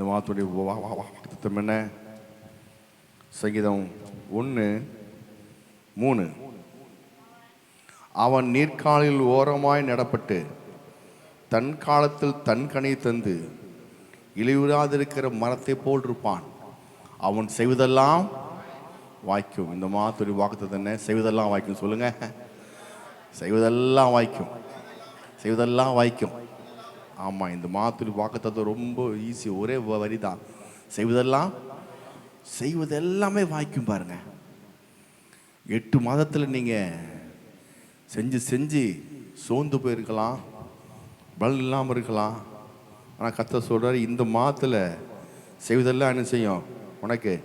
இந்த வார்த்தையுடைய வா- வா- வா- என்ன? சங்கீதம் ஒன்று மூணு. அவன் நீர்க்காலில் ஓரமாய் நடப்பட்டு தன் காலத்தில் தன் கனி தந்து இழிவிடாதிருக்கிற மரத்தை போல் இருப்பான். அவன் செய்வதெல்லாம் வாய்க்கும். இந்த மாத்துடைய வாக்குத்தத்தை என்ன? செய்வதெல்லாம் வாய்க்கும். சொல்லுங்க. செய்வதெல்லாம் வாய்க்கும். செய்வதெல்லாம் வாய்க்கும். ஆமாம் இந்த மாத்துடைய வாக்குத்தத்தம் ரொம்ப ஈஸி ஒரே வ- வரி தான் செய்வதெல்லாம் செய்வது எல்லாமே வாய்க்கும் பாருங்க. எட்டு மாதத்தில் நீங்கள் செஞ்சு செஞ்சு சோர்ந்து போயிருக்கலாம். பலன் இல்லாமல் இருக்கலாம். ஆனால் கத்த சொல்கிறார் இந்த மாதத்தில் செய்வதெல்லாம் என்ன செய்யும்? உனக்கு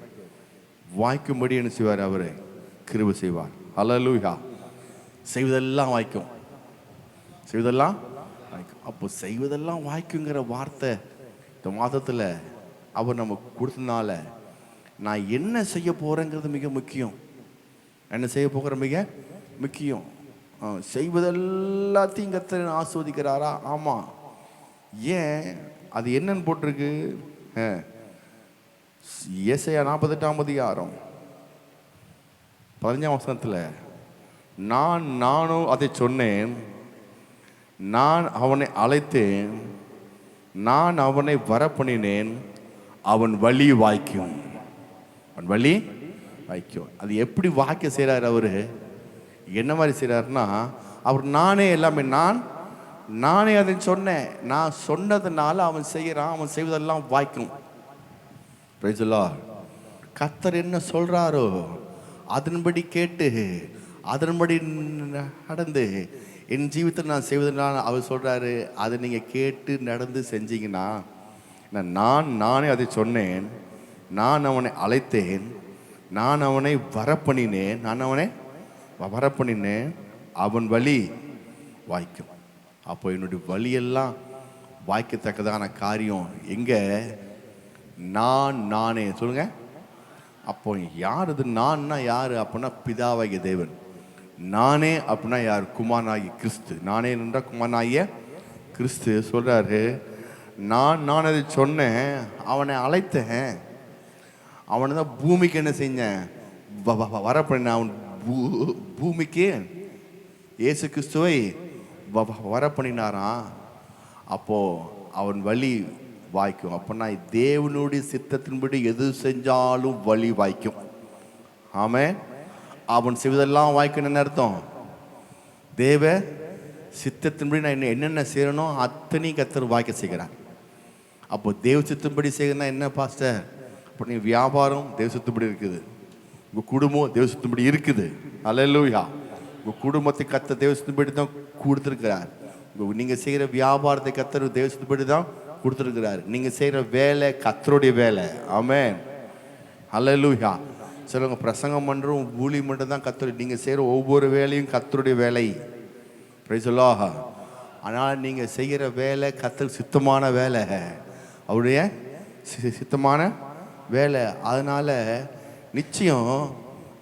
வாய்க்கும்படி என்ன செய்வார் அவர்? கிருபு செய்வார். அலலூயா செய்வதெல்லாம் வாய்க்கும். செய்வதெல்லாம் அப்போ செய்வதெல்லாம் வாய்க்குங்கிற வார்த்தை இந்த மாதத்தில் அவர் நமக்கு கொடுத்ததுனால நான் என்ன செய்ய போகிறேங்கிறது மிக முக்கியம். என்ன செய்ய போகிற மிக முக்கியம். செய்வதெல்லாத்தையும் கத்தர் ஆஸ்வதிக்கிறாரா? ஆமாம் ஏன்? அது என்னன்னு போட்டிருக்கு? இயேசையா ஏசாயா நாற்பத்தெட்டாம் அதிகாரம் பதினஞ்சாம் வசனத்தில் நான் நானும் அதை சொன்னேன். நான் அவனை அழைத்தேன். நான் அவனை வரப்பண்ணினேன். அவன் வழி வாய்க்கும். அவன் வழி வாய்க்கும். அது எப்படி வாய்க்க செய்கிறார் அவர்? என்ன மாதிரி செய்கிறாருன்னா அவர் நானே எல்லாமே நான் நானே அதை சொன்னேன். நான் சொன்னதுனால அவன் செய்கிறான் அவன் செய்வதெல்லாம் வாய்க்கும். Praise கத்தர் என்ன சொல்கிறாரோ அதன்படி கேட்டு அதன்படி நடந்து என் ஜீவிதத்தில் நான் செய்வதுனால் அவர் சொல்கிறாரு அதை நீங்கள் கேட்டு நடந்து செஞ்சீங்கன்னா நான் நான் நானே அதை சொன்னேன். நான் அவனை அழைத்தேன். நான் அவனை வரப்பண்ணினேன். நான் அவனை வரப்பண்ணினேன். அவன் வழி வாய்க்கும். அப்போ என்னுடைய வழியெல்லாம் வாய்க்கத்தக்கதான காரியம் எங்கே? நான் நானே. சொல்லுங்க. அப்போ யார் இது நான்னா யார்? அப்படின்னா பிதாவாகிய தேவன். நானே அப்படின்னா யார்? குமாரனாகிய கிறிஸ்து. நானே என்ற குமாரனாகிய கிறிஸ்து. சொல்கிறாரு நான் நான் அதை சொன்னேன் அவனை அழைத்தேன். அவனை தான் பூமிக்கு என்ன செஞ்சேன்? வ- வரப்பண்ண அவன் பூ- பூமிக்கு இயேசு கிறிஸ்துவை வ- வ- வரப்பண்ணினாராம். அப்போது அவன் வழி வாய்க்கும். அப்போனா தேவனுடைய சித்தத்தின்படி எது செஞ்சாலும் வழி வாய்க்கும். ஆமாம் அவன் செய்வதெல்லாம் வாய்க்கணும்னு அர்த்தம்? தேவ சித்தத்தின்படி நான் என்ன- என்னென்ன செய்யணும் அத்தனையும் கத்தர் வாய்க்க செய்கிறார். அப்போ தேவ சித்தம்படி செய்யணும்னா என்ன பாஸ்டர்? இப்போ நீ வியாபாரம் தேவ சித்தம்படி இருக்குது. உங்கள் குடும்பம் தேவ சித்தம்படி இருக்குது. அல்லேலூயா உங்கள் குடும்பத்தை கத்த தேவ சித்தம்படி தான் கொடுத்துருக்கிறார். நீங்கள் செய்கிற வியாபாரத்தை கத்தர் தேவ சித்தம்படி தான் கொடுத்துருக்கிறார். நீங்கள் செய்கிற வேலை கத்தருடைய வேலை. ஆமென் அலலூயா சிலவங்க பிரசங்கம் பண்ணுறோம் ஊழி மட்டும் தான் நீங்கள் செய்கிற ஒவ்வொரு வேலையும் கத்தருடைய வேலை. பிரைசலாக ஆனால் நீங்கள் செய்கிற வேலை கத்தல் சுத்தமான வேலை. அவருடைய சுத்தமான வேலை. அதனால் நிச்சயம்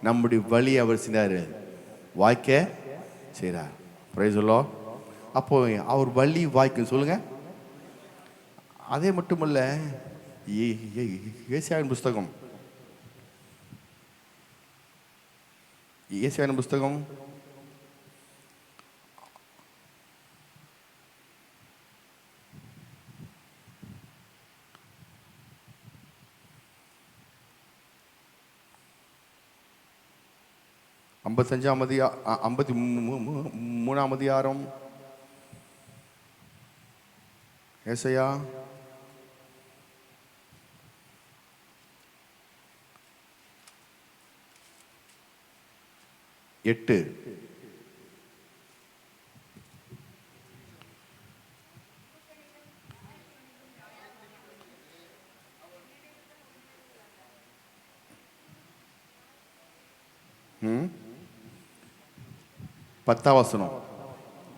நம்முடைய வழி அவர் செய்தார். வாய்க்க செய்கிறார் பிரைசலோ அப்போ அவர் வழி வாய்க்கும் சொல்லுங்கள் அதே மட்டுமல்ல ஏசியாவின் புஸ்தகம். ஏசாயாவின் புஸ்தகம். ஐம்பத்தஞ்சாம் அதிகா ஐம்பத்தி மூணாம் அதிகாரம். ஏசையா. எட்டு. பத்தாம் வசனம்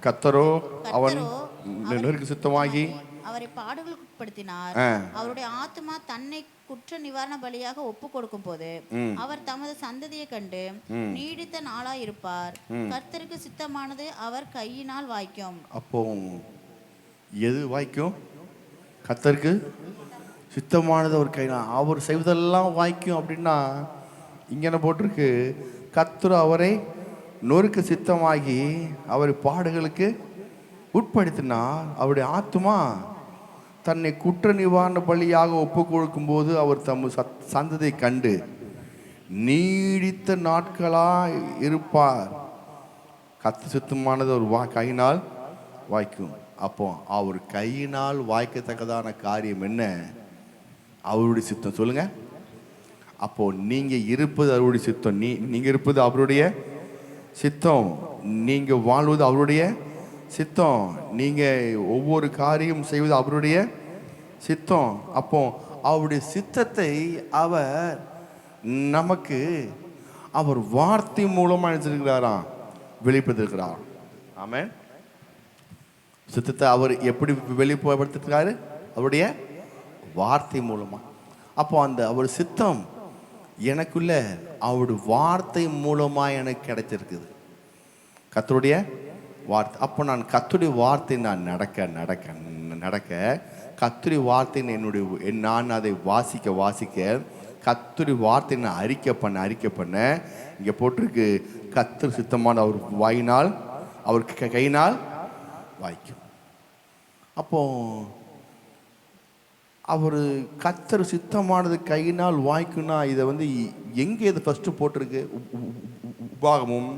கத்தரோ அவன் நெருக்கு சுத்தமாகி அவரை பாடுகளுக்கு உட்படுத்தினார். அவருடைய ஆத்மா தன்னை குற்ற நிவாரண பலியாக ஒப்பு கொடுக்கும் போது அவர் தமது சந்ததியை கண்டு நீடித்த நாளாய் இருப்பார். கர்த்தருக்கு சித்தமானது அவர் கையினால் வாய்க்கும். அப்போ எது வாய்க்கும்? கத்தருக்கு சித்தமானது அவர் கைனா அவர் செய்வதெல்லாம் வாய்க்கும் அப்படின்னா இங்கே போட்டிருக்கு? கத்துரு அவரை நொறுக்கு சித்தமாகி அவர் பாடுகளுக்கு உட்படுத்தினார். அவருடைய ஆத்துமா தன்னை குற்ற நிவாரண பலியாக ஒப்பு கொடுக்கும்போது அவர் தம் சத் சந்ததை கண்டு நீடித்த நாட்களாய் இருப்பார். கத்து சுத்தமானது ஒரு வா கையினால் வாய்க்கும். அப்போ அவர் கையினால் வாய்க்கத்தக்கதான காரியம் என்ன? அவருடைய சித்தம் சொல்லுங்க. அப்போ நீங்க இருப்பது அவருடைய சித்தம். நீ நீங்க இருப்பது அவருடைய சித்தம். நீங்க வாழ்வது அவருடைய சித்தம். நீங்கள் ஒவ்வொரு காரியம் செய்வது அவருடைய சித்தம். அப்போ அவருடைய சித்தத்தை அவர் நமக்கு அவர் வார்த்தை மூலமாக நினைச்சிருக்கிறாரா வெளிப்படுத்திருக்கிறார் ஆமென். சித்தத்தை அவர் எப்படி வெளிப்படுத்திருக்காரு? அவருடைய வார்த்தை மூலமா. அப்போ அந்த அவர் சித்தம் எனக்குள்ள அவருடைய வார்த்தை மூலமா எனக்கு கிடைச்சிருக்குது கத்தருடைய வார்த்தை. அப்போ நான் கத்துடைய வார்த்தை நான் நடக்க நடக்க நடக்க கத்துரி வார்த்தை என்னுடைய நான் அதை வாசிக்க வாசிக்க கத்துரி வார்த்தை நான் அறிக்கை பண்ண அறிக்கை பண்ண இங்கே போட்டிருக்கு கத்து சித்தமான அவர் வாயினால் அவர் கையினால் வாய்க்கும். அப்போ அவர் கத்தர் சித்தமானது கையினால் வாய்க்குன்னா இதை வந்து எங்கே இது ஃபஸ்ட்டு போட்டிருக்கு? உ- உபாகமும்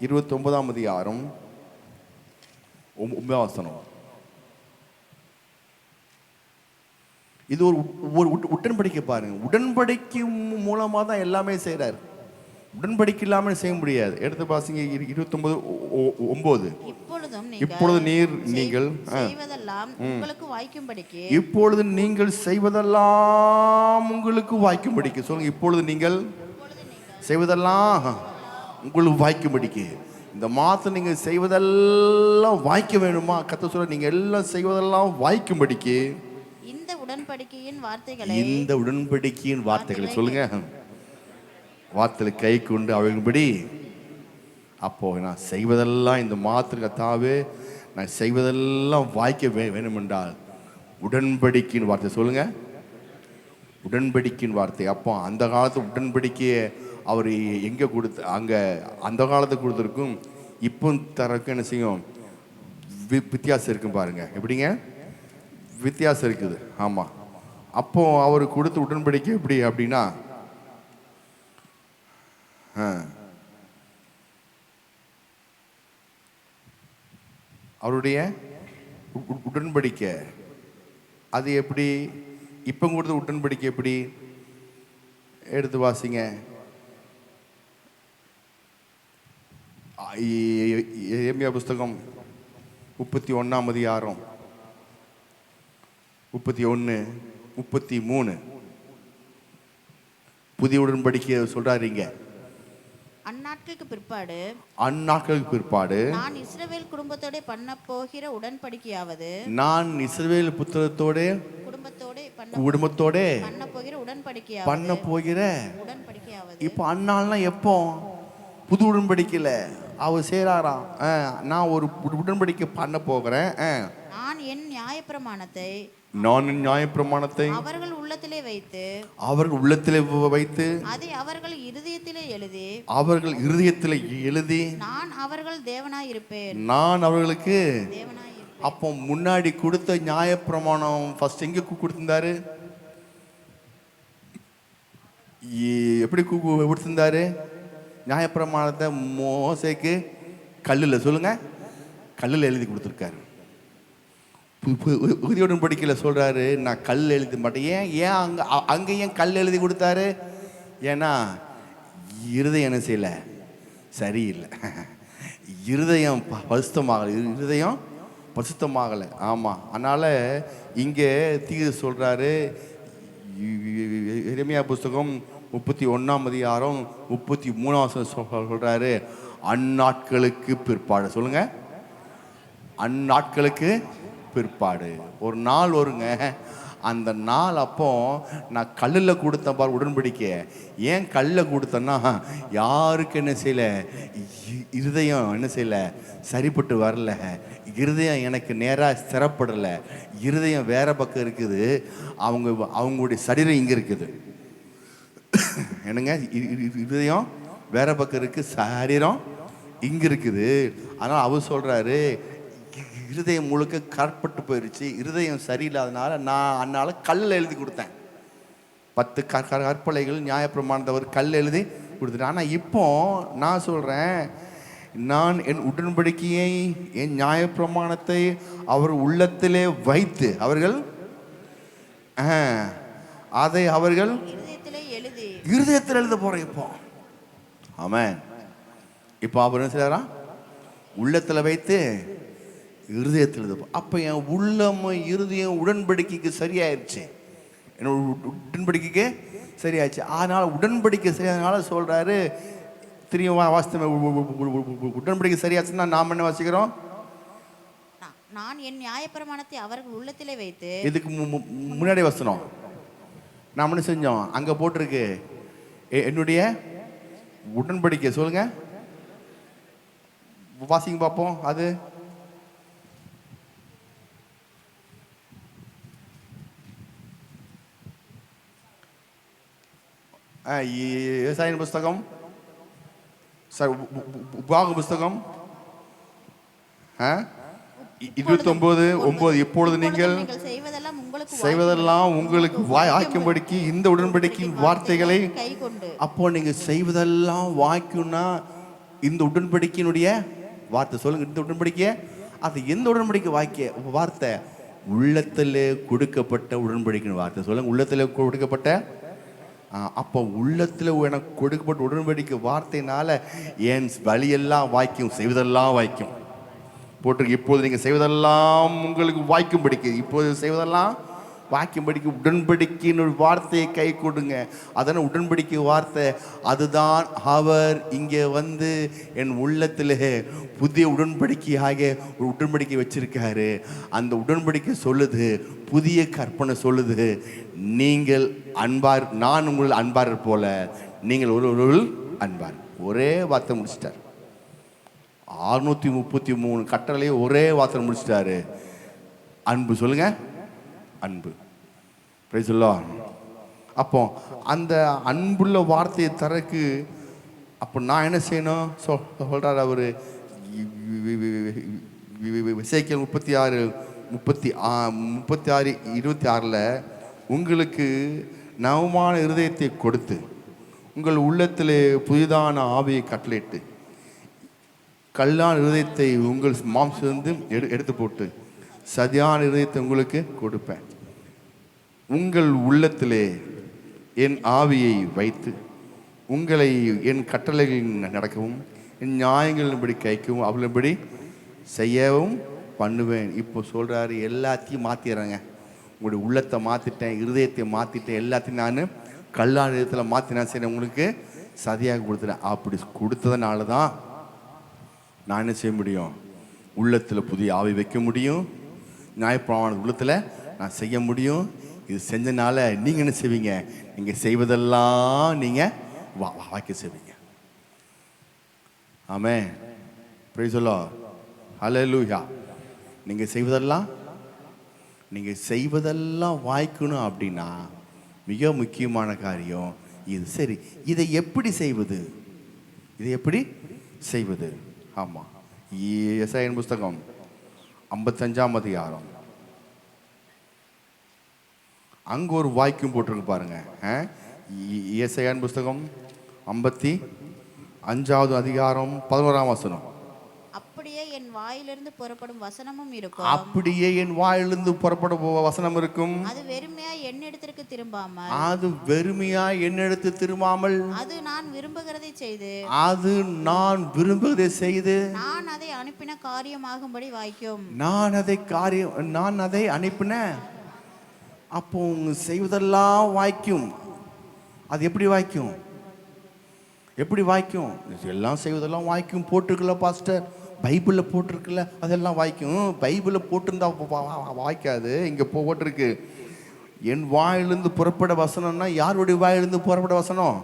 இருபத்தொன்பதாம் அதிகாரம். ஒம்- ஒன்பதாம் வசனம் இது ஒரு ஒரு உட்- உடன்படிக்கை பாருங்க உடன்படிக்கை மூ- மூலமா தான் எல்லாமே செய்றாரு உடன்படிக்கை இல்லாமல் செய்ய முடியாது எடுத்து பாசிங்க இருபத்தொன்பது ஒன்பது இப்பொழுது நீர் நீங்கள் உங்களுக்கு இப்பொழுது நீங்கள் செய்வதெல்லாம் உங்களுக்கு வாய்க்கும்படிக்கு சொல்லுங்க இப்பொழுது நீங்கள் செய்வதெல்லாம் உங்களுக்கு வாய்க்கும்படிக்கு இந்த மாதம் நீங்கள் செய்வதெல்லாம் வாய்க்க வேணுமா? கத்த சொல்ல நீங்கள் எல்லாம் செய்வதெல்லாம் வாய்க்கும்படிக்கு இந்த உடன்படிக்கையின் வார்த்தைகளை இந்த உடன்படிக்கையின் வார்த்தைகளை சொல்லுங்க. வார்த்தைகளை கை கொண்டு அவைகளும்படி அப்போ நான் செய்வதெல்லாம் இந்த மாத்திரை கத்தாவே நான் செய்வதெல்லாம் வாய்க்க வே வேணுமென்றால் உடன்படிக்கையின் வார்த்தை சொல்லுங்க. உடன்படிக்கையின் வார்த்தை. அப்போ அந்த காலத்து உடன்படிக்கையை அவர் எங்கே கொடுத்து அங்கே அந்த காலத்துக்கு கொடுத்துருக்கும் இப்போ தரக்கும் என்ன செய்யும்? வி வித்தியாசம் இருக்கும் பாருங்க. எப்படிங்க? வித்தியாசம் இருக்குது. ஆமாம் அப்போ அவர் கொடுத்த உடன்படிக்கை எப்படி அப்படின்னா அவருடைய உ- உடன்படிக்கை. அது எப்படி? இப்போ கொடுத்த உடன்படிக்கை எப்படி? எடுத்து வாசிங்க. ஏமியா புஸ்தகம் முப்பத்தி ஒன்றாம் அதிகாரம். முப்பத்தி ஒன்று முப்பத்தி மூணு. புதிய உடன்படிக்கை சொல்றாருங்க அந்நாட்களுக்கு பிற்பாடு அந்நாட்களுக்கு பிற்பாடு நான் இஸ்ரவேல் குடும்பத்தோட பண்ண போகிற உடன்படிக்கையாவது நான் இஸ்ரவேல் புத்திரத்தோட குடும்பத்தோட பண்ண குடும்பத்தோட பண்ண போகிற உடன்படிக்கையாவது பண்ண போகிற உடன்படிக்கையாவது. இப்போ அண்ணாள்னா எப்போ? புது உடன்படிக்கையில். அவர் செய்கிறாராம் நான் ஒரு உட- உடன்படிக்கை பண்ண போகிறேன். நான் என் நியாயப்பிரமாணத்தை நான் நியாயப்பிரமாணத்தை அவர்கள் உள்ளத்திலே வைத்து அவர்கள் உள்ளத்தில் வைத்து அதை அவர்கள் இருதயத்திலே எழுதி அவர்கள் இருதயத்தில் எழுதி நான் அவர்கள் தேவனாய் இருப்பேன். நான் அவர்களுக்கு அப்போ முன்னாடி கொடுத்த நியாயப்பிரமாணம் ஃபர்ஸ்ட் எங்க கொடுத்திருந்தாரு? எப்படி கொடுத்திருந்தாரு? நியாயப்பிரமாணத்தை மோசைக்கு கல்லில் சொல்லுங்க கல்லில் எழுதி கொடுத்துருக்காரு உறுதியுடன் படிக்கல சொல்கிறாரு நான் கல் எழுதி மாட்டேன் ஏன் ஏன் அங்கே அ- ஏன் கல் எழுதி கொடுத்தாரு ஏன்னா இருதயம் என்ன செய்யல சரியில்லை இருதயம் ப- பரிசுத்தமாகலை இரு- இருதயம் பரிசுத்தமாகலை ஆமாம் அதனால் இங்கே தீது சொல்கிறாரு எரேமியா புஸ்தகம் முப்பத்தி ஒன்றாம் அதிகாரம் முப்பத்தி மூணாம் சொல்கிறாரு அந்நாட்களுக்கு பிற்பாடு. சொல்லுங்கள் அந்நாட்களுக்கு பிற்பாடு. ஒரு நாள் வருங்க. அந்த நாள் அப்போ நான் கல்லில் கொடுத்த பார் உடன்படிக்கை. ஏன் கல்லில் கொடுத்தேன்னா யாருக்கு என்ன செய்யல? இருதயம் என்ன செய்யல? சரிப்பட்டு வரல. இருதயம் எனக்கு நேராக ஸ்திரப்படலை. இருதயம் வேற பக்கம் இருக்குது. அவங்க அவங்களுடைய சரீரம் இங்கே இருக்குது. என்னங்க? இதயம்? வேற பக்கம் இருக்கு சரீரம்? இங்க இருக்குது. ஆனால் அவர் சொல்றாரு இருதயம் முழுக்க கற்பட்டு போயிருச்சு. இருதயம் சரியில்லாதனால நான் அன்னால கல்லில் எழுதி கொடுத்தேன். பத்து க கற்பலைகள் நியாயப்பிரமாணத்தவர் கல் எழுதி கொடுத்துட்டேன் ஆனால் இப்போ நான் சொல்கிறேன் நான் என் உடன்படிக்கையை என் நியாயப்பிரமாணத்தை அவர் உள்ளத்திலே வைத்து அவர்கள் அதை அவர்கள் இருதயத்திலே எழுதி போகிறேன் இப்போ. ஆமென். இப்போ அவர் என்ன செய்யறா உள்ளத்தில் வைத்து இருதயத்தில் எழுத அப்போ என் உள்ளமும் இருதயம் உடன்படிக்கைக்கு சரியாயிருச்சு. என்னோட உடன்படிக்கைக்கு சரியாச்சு அதனால் உடன்படிக்கை சரியாதனால சொல்கிறாரு திரும்ப வாசித்த உடன்படிக்கை சரியாச்சுன்னா நாம் என்ன வாசிக்கிறோம்? நான் என் நியாயப்பிரமாணத்தை அவர்கள் உள்ளத்திலே வைத்து இதுக்கு முன்னாடி வசனம் நாம் என்ன செஞ்சோம்? அங்கே போட்டிருக்கு. என்னுடைய உடன்படிக்கை சொல்லுங்க. வாசிங்க பார்ப்போம் அது விவசாயின் புஸ்தகம். சார் உபாக புஸ்தகம். இருபத்தொன்பது ஒன்பது இப்பொழுது நீங்கள்? செய்வதெல்லாம் உங்களுக்கு வாய் ஆக்கும்படிக்கு இந்த உடன்படிக்கையின் வார்த்தைகளை அப்போ நீங்க செய்வதெல்லாம் வாய்க்கும்னா இந்த உடன்படிக்கையினுடைய வார்த்தை சொல்லுங்க இந்த உடன்படிக்கை? அது எந்த உடன்படிக்கை வாக்கிய வார்த்தை உள்ளத்திலே கொடுக்கப்பட்ட உடன்படிக்கையின் வார்த்தை சொல்லுங்க உள்ளத்திலே கொடுக்கப்பட்ட அப்போ உள்ளத்தில் எனக்கு கொடுக்கப்பட்ட உடன்படிக்கை வார்த்தையினால என் வழியெல்லாம் வாய்க்கும் செய்வதெல்லாம் வாய்க்கும்? போட்டிருக்கு இப்போது நீங்கள் செய்வதெல்லாம் உங்களுக்கு வாய்க்கும்படிக்கு இப்போது செய்வதெல்லாம் வாக்கியம்படிக்கு உடன்படிக்கையின் ஒரு வார்த்தையை கை கொடுங்க. அதனால் உடன்படிக்கை வார்த்தை அதுதான் அவர் இங்கே வந்து என் உள்ளத்தில் புதிய உடன்படிக்கையாக ஒரு உடன்படிக்கை வச்சிருக்காரு. அந்த உடன்படிக்கை சொல்லுது புதிய கற்பனை சொல்லுது. நீங்கள் அன்பார் நான் உங்கள் அன்பார் போல நீங்கள் ஒரு ஒரு அன்பார். ஒரே வார்த்தை முடிச்சிட்டார். அறுநூத்தி முப்பத்தி மூணு கட்டளையை ஒரே வார்த்தை முடிச்சிட்டாரு. அன்பு சொல்லுங்கள் அன்பு. Praise அப்போ அந்த அன்புள்ள வார்த்தையை தரக்கு அப்போ நான் என்ன செய்யணும்? சொல் சொல்கிறார் அவர். விசைக்கல் முப்பத்தி ஆறு முப்பத்தி ஆ முப்பத்தி ஆறு இருபத்தி ஆறில் உங்களுக்கு நவமான இருதயத்தை கொடுத்து உங்கள் உள்ளத்தில் புதிதான ஆவியை கட்டளையிட்டு கல்லான இருதயத்தை உங்கள் மாம்சிலிருந்து எடு எடுத்து போட்டு சதியான இருதயத்தை உங்களுக்கு கொடுப்பேன். உங்கள் உள்ளத்திலே என் ஆவியை வைத்து உங்களை என் கட்டளைகளில் நடக்கவும் என் நியாயங்களின்படி கைக்கவும் அவளின்படி செய்யவும் பண்ணுவேன். இப்போ சொல்கிறாரு எல்லாத்தையும் மாற்றிடுறேங்க உங்களுடைய உள்ளத்தை மாற்றிட்டேன் இருதயத்தை மாற்றிட்டேன் எல்லாத்தையும் நான் கல்லான மாற்றி நான் சரி உங்களுக்கு சதியாக கொடுத்துட்டேன் அப்படி கொடுத்ததுனால தான் நான் என்ன செய்ய முடியும்? உள்ளத்தில் புதிய ஆவி வைக்க முடியும். நியாயப்பிரமாண உள்ளத்தில் நான் செய்ய முடியும். இது செஞ்சனால நீங்கள் என்ன செய்வீங்க? நீங்கள் செய்வதெல்லாம் நீங்கள் வா வா- செய்வீங்க. ஆமே சொல்ல ஹalleluya நீங்கள் செய்வதெல்லாம் நீங்கள் செய்வதெல்லாம் வாய்க்கணும் அப்படின்னா மிக முக்கியமான காரியம் இது. சரி இதை எப்படி செய்வது? இதை எப்படி செய்வது? ஆமாம் எஸ்ஐன் புஸ்தகம். ஐம்பத்தஞ்சாம் அதிகாரம். அங்கே ஒரு வாய்க்கும் போட்டிருக்கு பாருங்க. இயேசையான் புஸ்தகம் ஐம்பத்தி அஞ்சாவது அதிகாரம் பதினோராம் வசனம். வாயிலிருந்து புறப்படும் வசனமும் இருக்கும். அப்படியே என் வாயிலிருந்து புறப்பட போ- வசனம் இருக்கும். அது வெறுமையா என்னிடத்திற்கு திரும்பாமல். அது வெறுமையா என்னெடுத்து திரும்பாமல். அது நான் விரும்புகிறதை செய்து. அது நான் விரும்புவதை செய்து. நான் அதை அனுப்பின காரியமாகும்படி வாய்க்கும். நான் அதை காரியம் நான் அதை அனுப்பினேன் அப்போ உங்க செய்வதெல்லாம் வாய்க்கும். அது எப்படி வாய்க்கும்? எப்படி வாய்க்கும்? எல்லாம் செய்வதெல்லாம் வாய்க்கும். போட்டிருக்குல்ல பாஸ்டர். பைபிளில் போட்டிருக்குல்ல அதெல்லாம் வாய்க்கும். பைபிளில் போட்டிருந்தா வாய்க்காது. இங்கே போட்டிருக்கு. என் வாயிலிருந்து புறப்பட வசனம்னா யாருடைய வாயிலிருந்து புறப்பட வசனம்?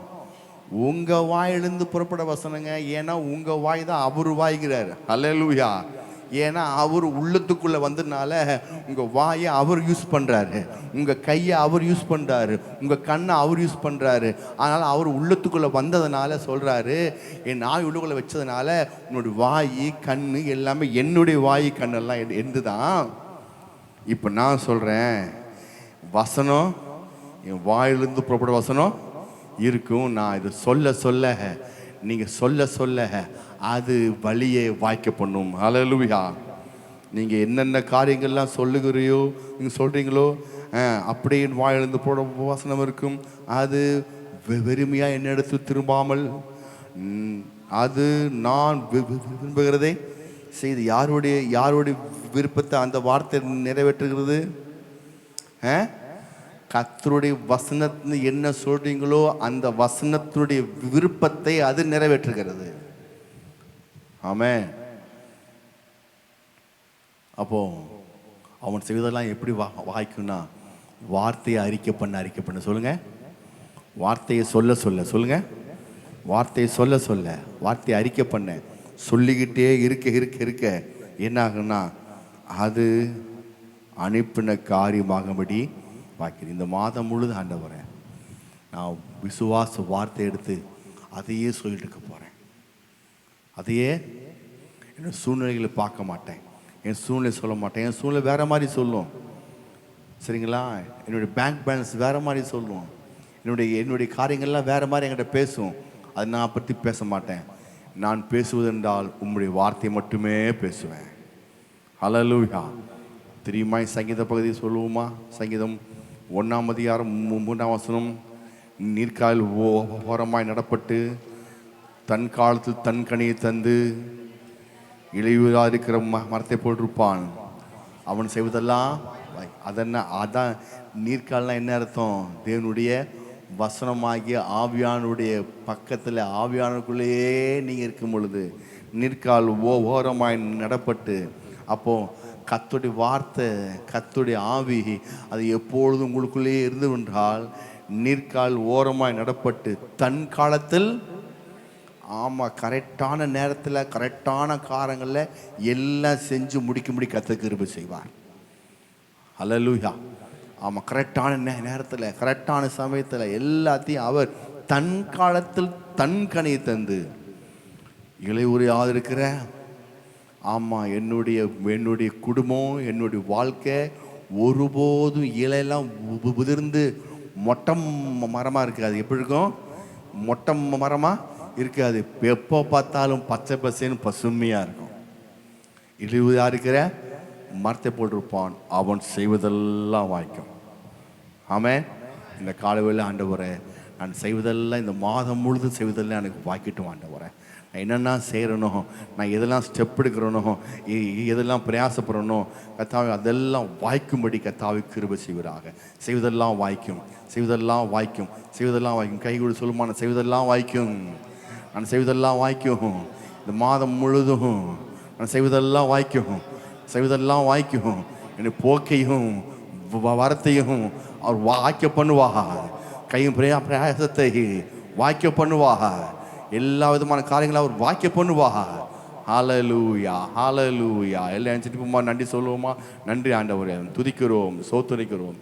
உங்கள் வாயிலிருந்து புறப்பட வசனங்க. ஏன்னா உங்கள் வாய் தான் அவர் வாய்கிறார். அலலூயா ஏன்னா அவர் உள்ளத்துக்குள்ள வந்ததுனால உங்க வாயை அவர் யூஸ் பண்றாரு. உங்க கையை அவர் யூஸ் பண்றாரு. உங்க கண்ணை அவர் யூஸ் பண்றாரு. அதனால அவர் உள்ளத்துக்குள்ள வந்ததுனால சொல்றாரு என் நாய் உள்ளுக்குள்ள வச்சதுனால உன்னுடைய வாய் கண்ணு எல்லாமே என்னுடைய வாய் கண்ணெல்லாம் என் எந்து தான் இப்போ நான் சொல்கிறேன் வசனம் என் வாயிலிருந்து புறப்பட வசனம் இருக்கும். நான் இது சொல்ல சொல்ல நீங்கள் சொல்ல சொல்ல அது வழியை வாய்க்க பண்ணும். அலலுவியா நீங்கள் என்னென்ன காரியங்கள்லாம் சொல்லுகிறையோ நீங்கள் சொல்கிறீங்களோ அப்படியே வாயிலிருந்து போட வசனம் இருக்கும். அது வெறுமையாக என்னிடத்து திரும்பாமல் அது நான் விரும்புகிறதே விரும்புகிறதை செய்து யாருடைய யாருடைய விருப்பத்தை அந்த வார்த்தை நிறைவேற்றுகிறது? ஆ? வசனத்து என்ன சொல்கிறீங்களோ அந்த வசனத்தினுடைய விருப்பத்தை அது நிறைவேற்றுகிறது. ஆமே அப்போ அவன் செய்வதெல்லாம் எப்படி வா வாய்க்கும்னா வார்த்தையை அறிக்கை பண்ண அறிக்கை பண்ண. சொல்லுங்க. வார்த்தையை சொல்ல சொல்ல. சொல்லுங்க. வார்த்தையை சொல்ல சொல்ல. வார்த்தையை அறிக்கை பண்ண. சொல்லிக்கிட்டே இருக்க இருக்க இருக்க என்ன ஆகுன்னா அது அனுப்பின காரியமாகும்படி வாய்க்குது. இந்த மாதம் முழுது ஆண்டவரை நான் விசுவாச வார்த்தை எடுத்து அதையே சொல்லிட்டு இருக்க அதையே என்னோட சூழ்நிலைகளை பார்க்க மாட்டேன். என் சூழ்நிலை சொல்ல மாட்டேன். என் சூழ்நிலை வேறு மாதிரி சொல்லும். சரிங்களா? என்னுடைய பேங்க் பேலன்ஸ் வேறு மாதிரி சொல்லும். என்னுடைய என்னுடைய காரியங்கள்லாம் வேறு மாதிரி என்கிட்ட பேசும். அது நான் பற்றி பேச மாட்டேன். நான் பேசுவதென்றால் உம்முடைய வார்த்தை மட்டுமே பேசுவேன். அலலூயா தெரியுமா? சங்கீத பகுதி சொல்லுவோமா? சங்கீதம் ஒன்றாம் அதிகாரம் மூ- மூன்றாம் வசனம். நீர்க்கால் ஓ- ஓரமாய் நடப்பட்டு தன் காலத்தில் தன் கனியை தந்து இளையுறாக இருக்கிற ம மரத்தை போட்டிருப்பான். அவன் செய்வதெல்லாம் அதென்ன அதான் நீர்க்கால்னா என்ன அர்த்தம்? தேவனுடைய வசனமாகிய ஆவியானுடைய பக்கத்தில் ஆவியானுக்குள்ளேயே நீங்கள் இருக்கும் பொழுது நீர்க்கால் ஓ ஓரமாய் நடப்பட்டு அப்போது கத்துடைய வார்த்தை கத்துடைய ஆவி அது எப்பொழுதும் உங்களுக்குள்ளேயே இருந்து என்றால் நீர்க்கால் ஓரமாய் நடப்பட்டு தன் காலத்தில் ஆமாம் கரெக்டான நேரத்தில் கரெக்டான காரங்களில் எல்லாம் செஞ்சு முடிக்க முடி கத்த செய்வார். அலலூயா ஆமாம் கரெக்டான நே நேரத்தில் கரெக்டான சமயத்தில் எல்லாத்தையும் அவர் தன் காலத்தில் தன் கனியை தந்து இளையுறையாக இருக்கிற ஆமாம் என்னுடைய என்னுடைய குடும்பம் என்னுடைய வாழ்க்கை ஒருபோதும் இலையெல்லாம் உதிர்ந்து மொட்டம் மரமாக இருக்காது எப்படி இருக்கும்? மொட்டை மரமாக இருக்காது. எப்போ பார்த்தாலும் பச்சை பசேன்னு பசுமையாக இருக்கும். இழிவுதாக இருக்கிற? மரத்தை போட்டிருப்பான். அவன் செய்வதெல்லாம் வாய்க்கும். ஆமென். இந்த காலவேளை போகிறேன் நான் செய்வதெல்லாம் இந்த மாதம் முழுதும் செய்வதெல்லாம் எனக்கு வாய்க்கட்டும் ஆண்டவரே. நான் என்னென்ன செய்கிறனோ நான் எதெல்லாம் ஸ்டெப் எடுக்கிறனோ எதெல்லாம் பிரயாசப்படுறனோ கத்தாவை அதெல்லாம் வாய்க்கும்படி கத்தாவை கிருபை செய்வராக. செய்வதெல்லாம் வாய்க்கும். செய்வதெல்லாம் வாய்க்கும். செய்வதெல்லாம் வாய்க்கும். கை கொடு சொல்லுமா நான் செய்வதெல்லாம் வாய்க்கும். நான் செய்வதெல்லாம் வாய்க்கும். இந்த மாதம் முழுதும் நான் செய்வதெல்லாம் வாய்க்கும். செய்வதெல்லாம் வாய்க்கும். என்னை போக்கையும் வ- வரத்தையும் அவர் வாய்க்க பண்ணுவா கையும் பிரயா பிரயாசத்தை வாய்க்க பண்ணுவா எல்லா விதமான காரியங்களும் அவர் வாய்க்க பண்ணுவா ஹாலலூயா ஹாலலூயா எல்லாம் செஞ்சுட்டு நன்றி சொல்லுவோமா நன்றி ஆண்டவர் துதிக்கிறோம் சோத்துரைக்கிறோம்.